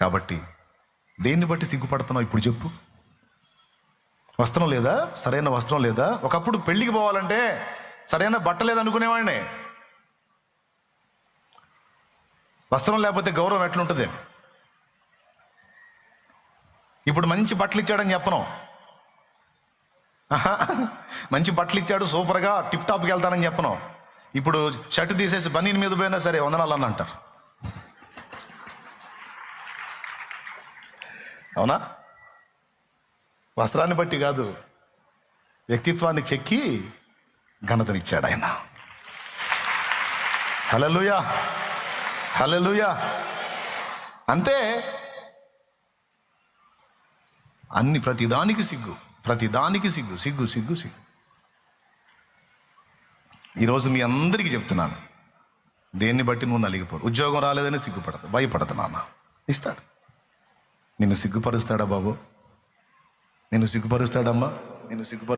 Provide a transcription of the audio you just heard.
కాబట్టి దేన్ని బట్టి సిగ్గుపడుతున్నావు ఇప్పుడు చెప్పు. వస్త్రం లేదా? సరైన వస్త్రం లేదా? ఒకప్పుడు పెళ్ళికి పోవాలంటే సరైన బట్ట లేదనుకునేవాడిని వస్త్రం లేకపోతే గౌరవం ఎట్లుంటుంది? ఇప్పుడు మంచి బట్టలు ఇచ్చాడని చెప్పను. మంచి బట్టలు ఇచ్చాడు సూపర్గా టిప్ టాప్కి వెళ్తానని చెప్పను. ఇప్పుడు షర్ట్ తీసేసి బనీని మీద పోయినా సరే వందనాలని అంటారు. అవునా? వస్త్రాన్ని బట్టి కాదు వ్యక్తిత్వాన్ని చెక్కి ఘనతనిచ్చాడు ఆయన. హలలుయా హలలుయా అంతే అన్ని ప్రతిదానికి సిగ్గు ప్రతిదానికి సిగ్గు సిగ్గు సిగ్గు సిగ్గు. ఈరోజు మీ అందరికీ చెప్తున్నాను దేన్ని బట్టి నువ్వు నలిగిపోదు ఉద్యోగం రాలేదని సిగ్గుపడదు భయపడదు నాన్న. ఇస్తాడు. నిన్ను సిగ్గుపరుస్తాడా బాబు? నిన్ను సిగ్గుపరుస్తాడమ్మా? నిన్ను సిగ్గుపరు